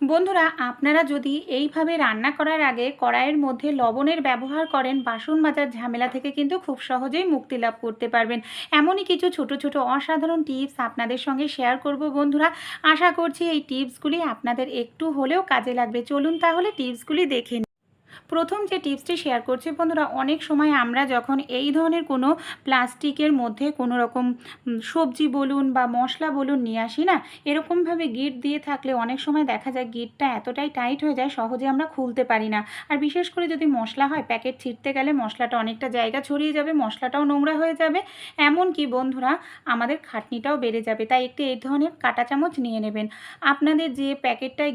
বন্ধুরা, আপনারা যদি এইভাবে রান্না করার আগে কড়াইয়ের মধ্যে লবণের ব্যবহার করেন, বাসন মাজার ঝামেলা থেকে কিন্তু খুব সহজেই মুক্তি লাভ করতে পারবেন। এমনই কিছু ছোট ছোট অসাধারণ টিপস আপনাদের সঙ্গে শেয়ার করব বন্ধুরা। আশা করছি এই টিপসগুলি আপনাদের একটু হলেও কাজে লাগবে। চলুন তাহলে টিপসগুলি দেখে। প্রথম যে টিপসটি শেয়ার করছি, বন্ধুরা, অনেক সময় আমরা যখন এই ধরনের কোনো প্লাস্টিকের মধ্যে কোনো রকম সবজি বলুন বা মশলা বলুন নিয়ে আসি না, এরকমভাবে গিট দিয়ে থাকলে অনেক সময় দেখা যায় গিটটা এতটাই টাইট হয়ে যায় সহজে আমরা খুলতে পারি না। আর বিশেষ করে যদি মশলা হয়, প্যাকেট ছিটতে গেলে মশলাটা অনেকটা জায়গা ছড়িয়ে যাবে, মশলাটাও নোংরা হয়ে যাবে। এমন কি বন্ধুরা, আমাদের খাটনিটাও বেড়ে যাবে। তাই একটি এই ধরনের কাঁটা চামচ নিয়ে নেবেন। আপনাদের যে প্যাকেটটায়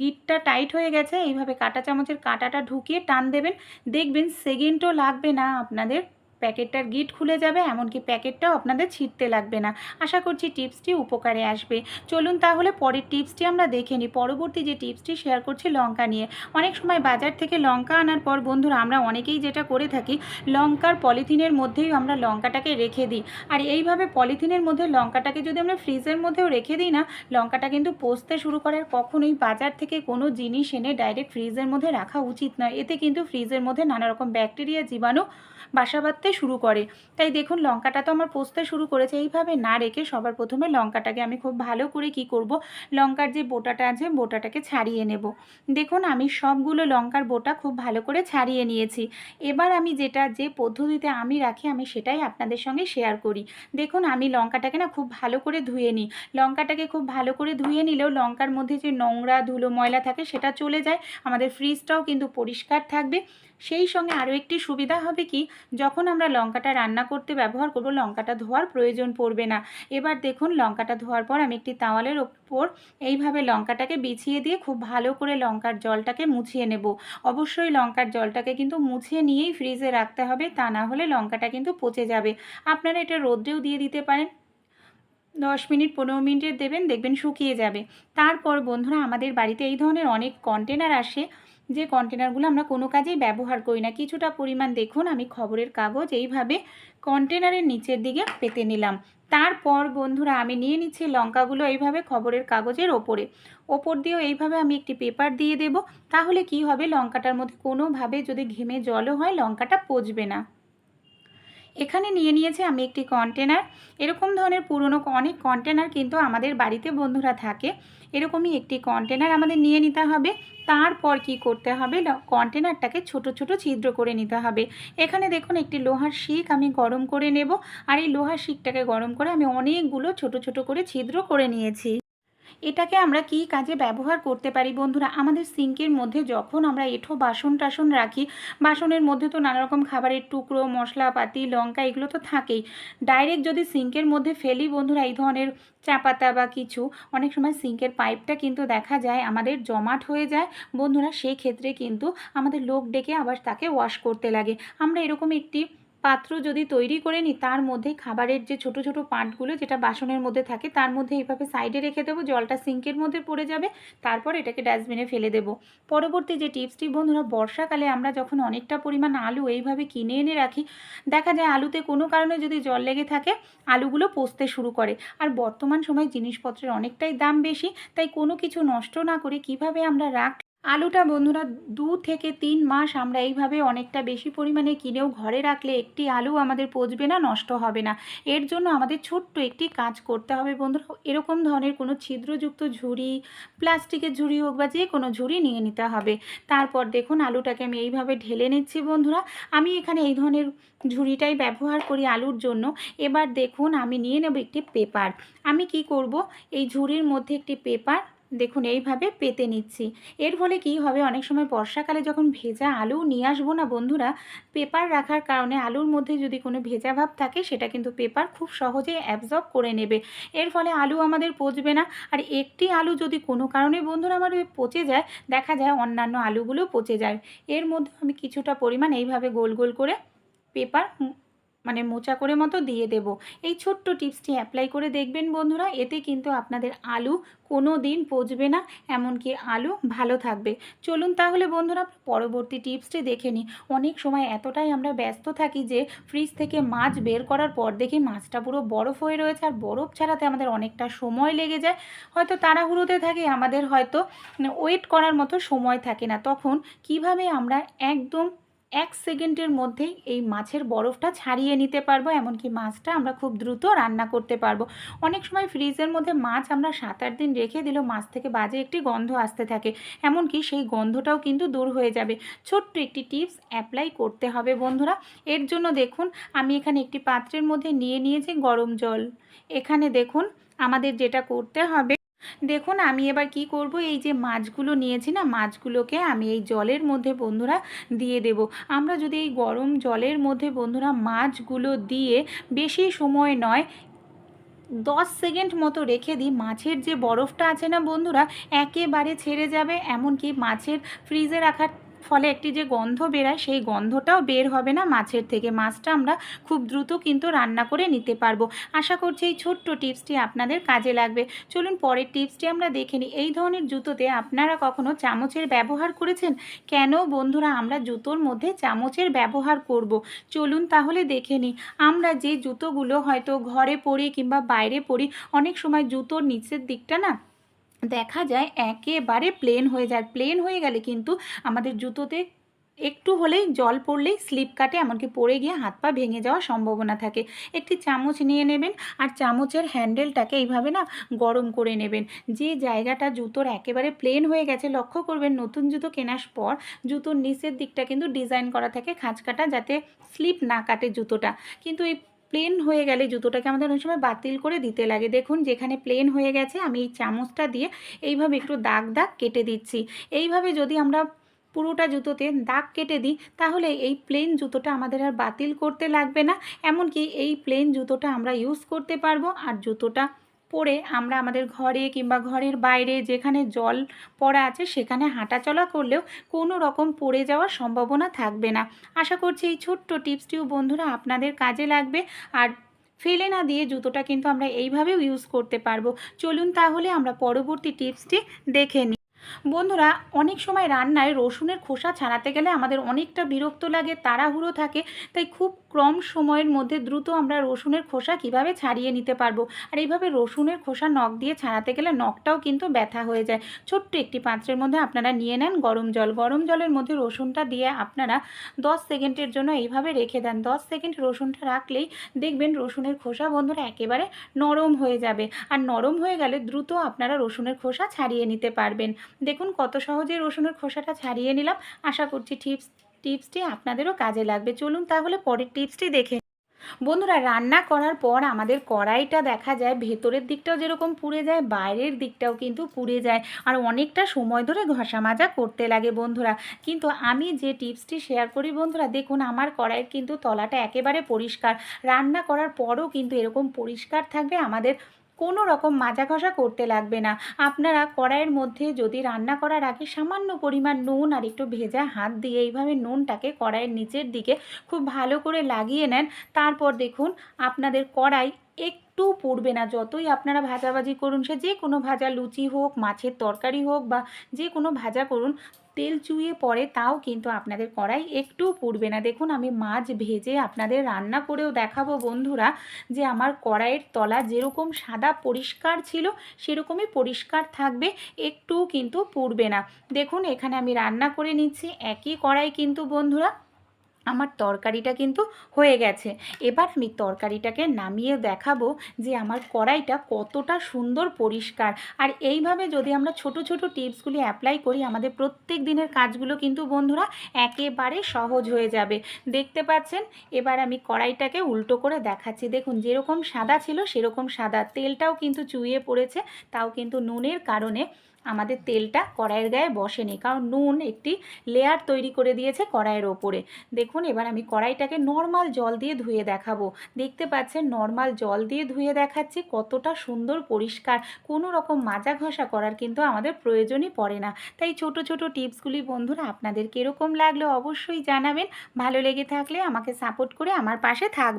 গিটটা টাইট হয়ে গেছে, এইভাবে কাঁটা চামচের কাঁটাটা ঢুকিয়ে টান দেবেন। দেখবেন সেকেন্ডও লাগবে না আপনাদের। প্যাকেটটার গিট খুলে যাবে, এমনকি প্যাকেটটাও আপনাদের ছিঁড়তে লাগবে না। আশা করছি টিপসটি উপকারে আসবে। চলুন তাহলে পরের টিপসটি আমরা দেখে নিই। পরবর্তী যে টিপসটি শেয়ার করছি লঙ্কা নিয়ে। অনেক সময় বাজার থেকে লঙ্কা আনার পর, বন্ধুরা, আমরা অনেকেই যেটা করে থাকি, লঙ্কার পলিথিনের মধ্যেই আমরা লঙ্কাটাকে রেখে দিই। আর এইভাবে পলিথিনের মধ্যে লঙ্কাটাকে যদি আমরা ফ্রিজের মধ্যেও রেখে দিই না, লঙ্কাটা কিন্তু পচতে শুরু করে। আর কখনোই বাজার থেকে কোনো জিনিস এনে ডাইরেক্ট ফ্রিজের মধ্যে রাখা উচিত নয়। এতে কিন্তু ফ্রিজের মধ্যে নানা রকম ব্যাকটেরিয়া, জীবাণু বাসা বাঁধতে শুরু করে। তাই দেখুন, লঙ্কাটা তো আমার পচতে শুরু করেছে। এইভাবে না রেখে সবার প্রথমে লঙ্কাটাকে আমি খুব ভালো করে কি করব? লঙ্কার যে বোটাটা আছে, বোটাটাকে ছাড়িয়ে নেব। দেখুন, আমি সবগুলো লঙ্কার বোটা খুব ভালো করে ছাড়িয়ে নিয়েছি। এবার আমি যেটা, যে পদ্ধতিতে আমি রাখি, আমি সেটাই আপনাদের সঙ্গে শেয়ার করি। দেখুন, আমি লঙ্কাটাকে না খুব ভালো করে ধুয়ে নিই। লঙ্কাটাকে খুব ভালো করে ধুয়ে নিলেও লঙ্কার মধ্যে যে নোংরা ধুলো ময়লা থাকে, সেটা চলে যায়। আমাদের ফ্রিজটাও কিন্তু পরিষ্কার থাকবে। সেই সঙ্গে আরও একটি সুবিধা হবে কি, যখন আমরা লঙ্কাটা রান্না করতে ব্যবহার করব, লঙ্কাটা ধোয়ার প্রয়োজন পড়বে না। এবার দেখুন, লঙ্কাটা ধোয়ার পর আমি একটি তাওয়ালের ওপর এইভাবে লঙ্কাটাকে বিছিয়ে দিয়ে খুব ভালো করে লঙ্কার জলটাকে মুছিয়ে নেব। অবশ্যই লঙ্কার জলটাকে কিন্তু মুছিয়ে নিয়েই ফ্রিজে রাখতে হবে, তা না হলে লঙ্কাটা কিন্তু পচে যাবে। আপনারা এটা রোদ্রেও দিয়ে দিতে পারেন। দশ মিনিট, পনেরো মিনিটের দেবেন, দেখবেন শুকিয়ে যাবে। তারপর বন্ধুরা, আমাদের বাড়িতে এই ধরনের অনেক কন্টেনার আসে। যে কন্টেনারগুলো আমরা কোনো কাজেই ব্যবহার করি না। কিছুটা পরিমাণ দেখুন, আমি খবরের কাগজ এইভাবে কন্টেনারের নিচের দিকে পেতে নিলাম। তারপর বন্ধুরা, আমি নিয়ে নিচ্ছি লঙ্কাগুলো এইভাবে খবরের কাগজের ওপরে। ওপর দিয়েও এইভাবে আমি একটি পেপার দিয়ে দেব। তাহলে কি হবে? লঙ্কাটার মধ্যে কোনোভাবে যদি ঘেমে জলও হয়, লঙ্কাটা পচবে না। এখানে নিয়ে নিয়েছি আমি একটি কন্টেনার এরকম ধরনের পুরনো অনেক কন্টেনার কিন্তু আমাদের বাড়িতে বন্ধুরা থাকে। এরকমই একটি কন্টেনার আমাদের নিয়ে নিতে হবে। তারপর কি করতে হবে? কন্টেনারটাকে ছোট ছোট ছিদ্র করে নিতে হবে। এখানে দেখুন একটি লোহার শিক আমি গরম করে নেব। আর এই লোহার শিকটাকে গরম করে আমি অনেকগুলো ছোট ছোট করে ছিদ্র করে নিয়েছি। এটাকে আমরা কি কাজে ব্যবহার করতে পারি বন্ধুরা? আমাদের সিঙ্কের মধ্যে যখন আমরা এঁঠো বাসন টাসন রাখি, বাসনের মধ্যে তো নানা রকম খাবারের টুকরো, মশলাপাতি, লঙ্কা এগুলো তো থাকেই। ডাইরেক্ট যদি সিঙ্কের মধ্যে ফেলি বন্ধুরা, এই ধরনের চা পাতা বা কিছু, অনেক সময় সিঙ্কের পাইপটা কিন্তু দেখা যায় আমাদের জমাট হয়ে যায়। বন্ধুরা সেই ক্ষেত্রে কিন্তু আমাদের লোক ডেকে আবার তাকে ওয়াশ করতে লাগে। আমরা এরকম একটি পাত্র যদি তৈরি করে নিই তার মধ্যে খাবারের যে ছোট ছোট পার্টগুলো যেটা বাসনের মধ্যে থাকে, তার মধ্যে এইভাবে সাইডে রেখে দেবো, জলটা সিঙ্কের মধ্যে পড়ে যাবে, তারপর এটাকে ডাস্টবিনে ফেলে দেবো। পরবর্তী যে টিপসটি, বন্ধুরা, বর্ষাকালে আমরা যখন অনেকটা পরিমাণ আলু এইভাবে কিনে এনে রাখি, দেখা যায় আলুতে কোনো কারণে যদি জল লেগে থাকে, আলুগুলো পচতে শুরু করে। আর বর্তমান সময় জিনিসপত্রের অনেকটাই দাম বেশি, তাই কোনো কিছু নষ্ট না করে কীভাবে আমরা রাখ আলুটা বন্ধুরা দু থেকে তিন মাস আমরা এইভাবে অনেকটা বেশি পরিমাণে কিনেও ঘরে রাখলে একটি আলু আমাদের পচবে না, নষ্ট হবে না। এর জন্য আমাদের ছোট্ট একটি কাজ করতে হবে বন্ধুরা। এরকম ধরনের কোনো ছিদ্রযুক্ত ঝুড়ি, প্লাস্টিকের ঝুড়ি হোক বা যে কোনো ঝুড়ি নিয়ে নিতে হবে। তারপর দেখুন আলুটাকে আমি এইভাবে ঢেলে নিচ্ছি বন্ধুরা। আমি এখানে এই ধরনের ঝুড়িটাই ব্যবহার করি আলুর জন্য। এবার দেখুন আমি নিয়ে নেব একটি পেপার। আমি কি করব? এই ঝুড়ির মধ্যে একটি পেপার দেখুন, এইভাবে পেতে নিচ্ছি। এর ফলে কি হবে? অনেক সময় বর্ষাকালে যখন ভেজা আলু নিয়ে আসব না বন্ধুরা, পেপার রাখার কারণে আলুর মধ্যে যদি কোনো ভেজা ভাব থাকে, সেটা কিন্তু পেপার খুব সহজেই অ্যাবজর্ব করে নেবে। এর ফলে আলু আমাদের পচবে না। আর একটি আলু যদি কোনো কারণে বন্ধুরা আমার পচে যায়, দেখা যায় অন্যান্য আলুগুলো পচে যায়। এর মধ্যে আমি কিছুটা পরিমাণ এইভাবে গোল গোল করে পেপার মানে মোচা করে মতো দিয়ে দেব। এই ছোট্ট টিপসটি অ্যাপ্লাই করে দেখবেন বন্ধুরা, এতে কিন্তু আপনাদের আলু কোনো দিন পচবে না, এমনকি আলু ভালো থাকবে। চলুন তাহলে বন্ধুরা, পরবর্তী টিপসটি দেখে নিই। অনেক সময় এতটাই আমরা ব্যস্ত থাকি যে ফ্রিজ থেকে মাছ বের করার পর দেখি মাছটা পুরো বরফ হয়ে রয়েছে, আর বরফ ছাড়াতে আমাদের অনেকটা সময় লেগে যায়। হয়তো তাড়াহুড়োতে থাকে, আমাদের হয়তো ওয়েট করার মতো সময় থাকে না। তখন কীভাবে আমরা একদম এক সেকেন্ডের মধ্যেই এই মাছের বরফটা ছাড়িয়ে নিতে পারব, এমনকি মাছটা আমরা খুব দ্রুত রান্না করতে পারব। অনেক সময় ফ্রিজের মধ্যে মাছ আমরা সাত আট দিন রেখে দিলেও মাছ থেকে বাজে একটি গন্ধ আসতে থাকে, এমনকি সেই গন্ধটাও কিন্তু দূর হয়ে যাবে। ছোট্ট একটি টিপস অ্যাপ্লাই করতে হবে বন্ধুরা। এর জন্য দেখুন, আমি এখানে একটি পাত্রের মধ্যে নিয়ে নিয়েছি গরম জল। এখানে দেখুন, আমাদের যেটা করতে হবে দেখুন, আমি এবার কি করব? এই যে মাছগুলো নিয়েছি না, মাছগুলোকে আমি এই জলের মধ্যে বন্ধুরা দিয়ে দেব। আমরা যদি এই গরম জলের মধ্যে বন্ধুরা মাছগুলো দিয়ে বেশি সময় নয়, দশ সেকেন্ড মতো রেখে দিই, মাছের যে বরফটা আছে না বন্ধুরা, একেবারে ছেড়ে যাবে। এমনকি মাছের ফ্রিজে রাখার ফলে একটি যে গন্ধ বেরায়, সেই গন্ধটাও বের হবে না মাছের থেকে। মাছটা আমরা খুব দ্রুত কিন্তু রান্না করে নিতে পারব। আশা করছি এই ছোট্ট টিপসটি আপনাদের কাজে লাগবে। চলুন পরের টিপসটি আমরা দেখে নিই। এই ধরনের জুতোতে আপনারা কখনো চামচের ব্যবহার করেছেন? কেন বন্ধুরা আমরা জুতোর মধ্যে চামচের ব্যবহার করব। চলুন তাহলে দেখে নিই। আমরা যে জুতোগুলো হয়তো ঘরে পরি কিংবা বাইরে পরি, অনেক সময় জুতোর নিচের দিকটা না দেখা যায় একেবারে প্লেন হয়ে যায়। প্লেন হয়ে গেলে কিন্তু আমাদের জুতোতে একটু হলেই জল পড়লেই স্লিপ কাটে, এমনকি পড়ে গিয়ে হাত পা ভেঙে যাওয়ার সম্ভাবনা থাকে। একটি চামচ নিয়ে নেবেন আর চামচের হ্যান্ডেলটাকে এইভাবে না গরম করে নেবেন। যে জায়গাটা জুতোর একেবারে প্লেন হয়ে গেছে, লক্ষ্য করবেন নতুন জুতো কেনার পর জুতোর নিচের দিকটা কিন্তু ডিজাইন করা থাকে, খাঁচ কাটা, যাতে স্লিপ না কাটে জুতোটা। কিন্তু এই প্লেন হয়ে গেলে জুতোটাকে আমাদের অনেক সময় বাতিল করে দিতে লাগে। দেখুন, যেখানে প্লেন হয়ে গেছে, আমি এই চামচটা দিয়ে এইভাবে একটু দাগ দাগ কেটে দিচ্ছি। এইভাবে যদি আমরা পুরোটা জুতোতে দাগ কেটে দিই, তাহলে এই প্লেন জুতোটা আমাদের আর বাতিল করতে লাগবে না। এমনকি এই প্লেন জুতোটা আমরা ইউজ করতে পারব, আর জুতোটা পরে আমরা আমাদের ঘরে কিংবা ঘরের বাইরে যেখানে জল পড়া আছে সেখানে হাঁটা চলা করলেও কোনো রকম পড়ে যাওয়ার সম্ভাবনা থাকবে না। আশা করছি এই ছোট্ট টিপসটিও বন্ধুরা আপনাদের কাজে লাগবে। আর ফেলে না দিয়ে জুতোটা কিন্তু আমরা এইভাবেও ইউজ করতে পারব। চলুন তাহলে আমরা পরবর্তী টিপসটি দেখে নিই বন্ধুরা, অনেক সময় রান্নায় রসুনের খোসা ছাড়াতে গেলে আমাদের অনেকটা বিরক্ত লাগে, তাড়াহুড়ো থাকে। তাই খুব কম সময়ের মধ্যে দ্রুত আমরা রসুনের খোসা কীভাবে ছাড়িয়ে নিতে পারব? আর এইভাবে রসুনের খোসা নখ দিয়ে ছাড়াতে গেলে নখটাও কিন্তু ব্যথা হয়ে যায়। ছোট্ট একটি পাত্রের মধ্যে আপনারা নিয়ে নেন গরম জল। গরম জলের মধ্যে রসুনটা দিয়ে আপনারা দশ সেকেন্ডের জন্য এইভাবে রেখে দেন। দশ সেকেন্ড রসুনটা রাখলেই দেখবেন রসুনের খোসা বন্ধুরা একেবারে নরম হয়ে যাবে। আর নরম হয়ে গেলে দ্রুত আপনারা রসুনের খোসা ছাড়িয়ে নিতে পারবেন। দেখুন কত সহজে রসুনের খোসাটা ছাড়িয়ে নিলাম। আশা করছি টিপস, টিপসটি আপনাদেরও কাজে লাগবে। চলুন তাহলে পরের টিপসটি দেখে বন্ধুরা, রান্না করার পর আমাদের কড়াইটা দেখা যায়, ভেতরের দিকটাও যেরকম পুড়ে যায়, বাইরের দিকটাও কিন্তু পুড়ে যায় আর অনেকটা সময় ধরে ঘষা মাজা করতে লাগে বন্ধুরা। কিন্তু আমি যে টিপসটি শেয়ার করি বন্ধুরা, দেখুন আমার কড়াইয়ের কিন্তু তলাটা একেবারে পরিষ্কার। রান্না করার পরও কিন্তু এরকম পরিষ্কার থাকবে, আমাদের কোনো রকম মাজা ঘষা করতে লাগবে না। আপনারা কড়াইয়ের মধ্যে যদি রান্না করার আগে সামান্য পরিমাণ নুন আর একটু ভেজা হাত দিয়ে এইভাবে নুনটাকে কড়াইয়ের নিচের দিকে খুব ভালো করে লাগিয়ে নেন। তারপর দেখুন, আপনাদের কড়াই একটু পড়বে না। যতই আপনারা ভাজাভাজি করুন, সে যে কোনো ভাজা, লুচি হোক, মাছের তরকারি হোক বা যে কোনো ভাজা করুন তেল চুইয়ে পড়ে তাও কিন্তু আপনাদের কড়াই একটু পুড়বে না। দেখুন, আমি মাছ ভেজে আপনাদের রান্না করেও দেখাবো বন্ধুরা যে আমার কড়াইয়ের তলা যেরকম সাদা পরিষ্কার ছিল, সেরকমই পরিষ্কার থাকবে একটু কিন্তু পুড়বে না। দেখুন, এখানে আমি রান্না করে নিচ্ছি, একই কড়াই কিন্তু বন্ধুরা। আমার তরকারিটা কিন্তু হয়ে গেছে। এবার আমি তরকারিটাকে নামিয়ে দেখাবো যে আমার কড়াইটা কতটা সুন্দর পরিষ্কার। আর এইভাবে যদি আমরা ছোট ছোট টিপসগুলি অ্যাপ্লাই করি, আমাদের প্রত্যেক দিনের কাজগুলো কিন্তু বন্ধুরা একেবারে সহজ হয়ে যাবে। দেখতে পাচ্ছেন? এবার আমি কড়াইটাকে উল্টো করে দেখাচ্ছি। দেখুন, যেরকম সাদা ছিল, সেরকম সাদা। তেলটাও কিন্তু চুইয়ে পড়েছে, তাও কিন্তু নুনের কারণে। আমাদের তেলটা কড়াইয়ের গায়ে বসেনি, কারণ নুন একটি লেয়ার তৈরি করে দিয়েছে কড়াইয়ের ওপরে। দেখুন, এবার আমি কড়াইটাকে নর্মাল জল দিয়ে ধুয়ে দেখাবো। দেখতে পাচ্ছেন নর্মাল জল দিয়ে ধুয়ে দেখাচ্ছি, কতটা সুন্দর পরিষ্কার। কোনো রকম মাজা ঘষা করার কিন্তু আমাদের প্রয়োজনই পড়ে না। তাই ছোট ছোট টিপসগুলি বন্ধুরা আপনাদের কীরকম লাগল অবশ্যই জানাবেন। ভালো লেগে থাকলে আমাকে সাপোর্ট করে আমার পাশে থাকবে